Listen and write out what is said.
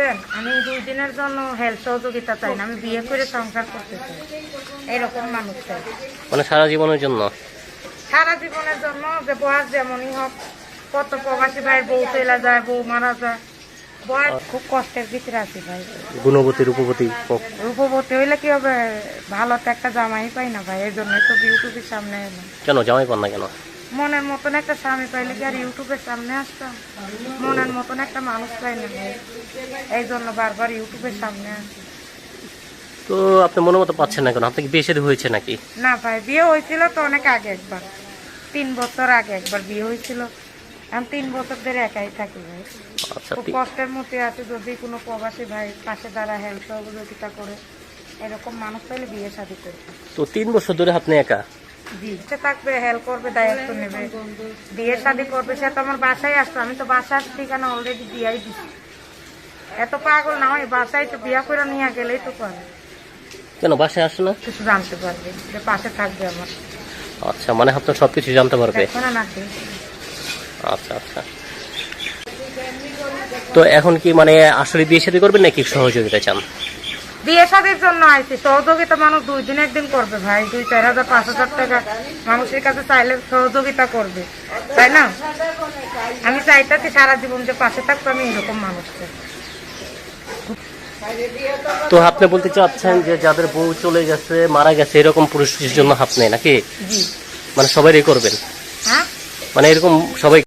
বুঝছেন? আমি দুই দিনের জন্য হেল্প সহযোগিতা চাই না আমি বিয়ে করে সংসার করতে চাই। এরকম মানুষ চাই। মানে সারা জীবনের জন্য? সারা জীবনের জন্য যে বয়স যেমনই হোক কত প্রবাসী ভাই বউ চলে যায় বউ মারা যায়। বয়স খুব কষ্টের ভিতরে আছি ভাই। গুণবতী রূপবতী রূপবতী হইলে কি হবে? ভালো তো একটা জামাই পাই না ভাই এই জন্যই তো ইউটিউবের সামনে কেন জামাই পান না কেন? মনের মতন একটা স্বামী পাইলে কি আর ইউটিউবের সামনে আসতাম? মনের মতন একটা মানুষ পাই না এই জন্য বারবার ইউটিউবের সামনে আসি। তো আপনি মনের মতো পাচ্ছেন না কেন? আপনি কি বিয়ে শাদী হয়েছে নাকি? না ভাই বিয়ে হয়েছিল তো অনেক আগে একবার। তিন বছর আগে একবার বিয়ে হয়েছিল। আমি তিন বছর ধরে একাই থাকি ভাই। আচ্ছা খুব কষ্টের মধ্যে আছে যদি কোনো প্রবাসী ভাই পাশে দ্বারা হেল্প সহযোগিতা করে এরকম মানুষ পাইলে বিয়ে শাদি করবে তো তিন বছর ধরে আপনি একা? সে থাকবে হেল্প করবে দায়িত্ব নেবে। বিয়ে শাদি করবে সে তো আমার বাসায় আসতো। আমি তো বাসার ঠিকানা অলরেডি দিয়াই দিছি। এত পাগল না হয় বাসায় তো বিয়া করে নিয়ে গেলেই তো পারে কেন বাসায় আসে না? কিছু জানতে পারবে যে পাশে থাকবে আমার। আচ্ছা মানে আপনার সবকিছু জানতে পারবে। না আচ্ছা আচ্ছা। তো এখন কি মানে আসলে বিয়ে শাদী করবেন নাকি সহযোগিতা চান? বিয়ে শাদির জন্য আইছি। সহযোগিতা মানুষ দুই দিন একদিন করবে ভাই। দুই চার হাজার পাঁচ হাজার টাকা মানুষের কাছে চাইলে সহযোগিতা করবে। তাই না? আমি চাইতাছি সারা জীবন যে পাশে থাকব আমি এরকম মানুষ চাই। তো আপনি বলতে চাচ্ছেন যে যাদের বউ চলে গেছে মারা গেছে এরকম পুরুষের জন্য আপনি নাকি? মানে সবাই করবেন? হ্যাঁ? মানে এরকম সবাই